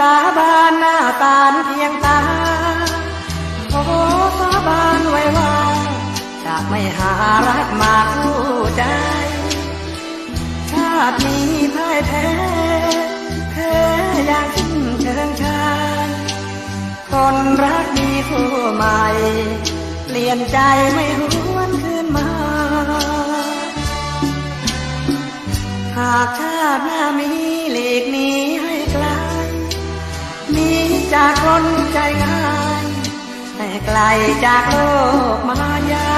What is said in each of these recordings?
สารเพียงตา ขอสาบานไว้ว่าจะไม่หารักมาคู่ใจ ชาตินี้พ่ายแพ้แพ้อย่างสิ้นเชิงชาย คนรักมีคู่ใหม่เปลี่ยนใจไม่หวนคืนมา หากชาติหน้ามีหลีกนี้ จากคนใจง่ายให้ไกลจากโลกมายา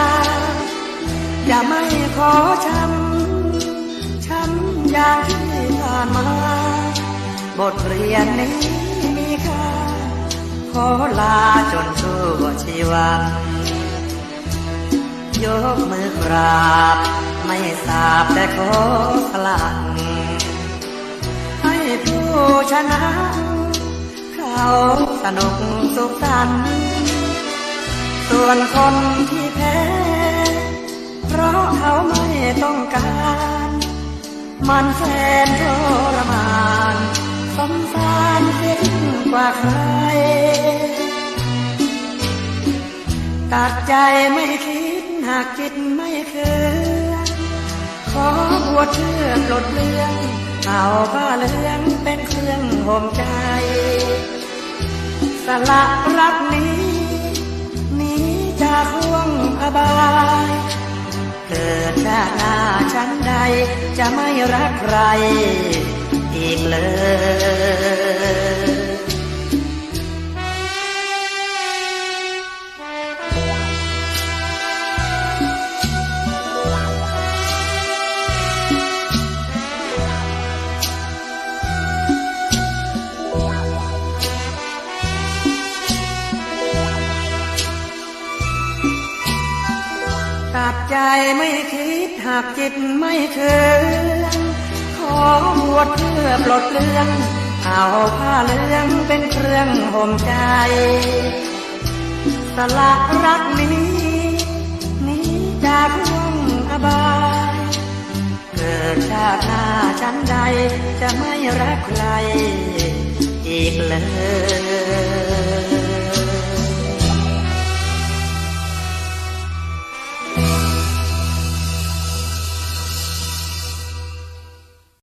จะไม่ขอช้ำช้ำอย่างที่ผ่านมา บทเรียนนี้มีค่า ขอลาจนชั่วชีวันยกมือกราบ ไม่ทราบแต่ขอสลักให้ผู้ชนะ เขาสนุกสุขสันต์ส่วนคนที่แพ้ เพราะเขาไม่ต้องการ มันแสนทรมานสงสารยิ่งกว่าใคร ตัดใจไม่คิดหากจิตไม่เคยขอบวชเชื่อปลดเรื่องเอาผ้าเหลืองเป็นเครื่องห่มใจ สละรักนี้หนีจากห่วงอบายเกิดหน้าหน้าชั้นใดจะไม่รักใครอีกเลย ตัดใจไม่คิดหากจิตไม่เคืองขอบวชเพื่อปลดเรื่อง เอาผ้าเหลืองเป็นเครื่องห่มใจ สละรักนี้นี้จากห่วงอบาย เกิดชาติหน้าชั้นใดจะไม่รักใครอีกเลย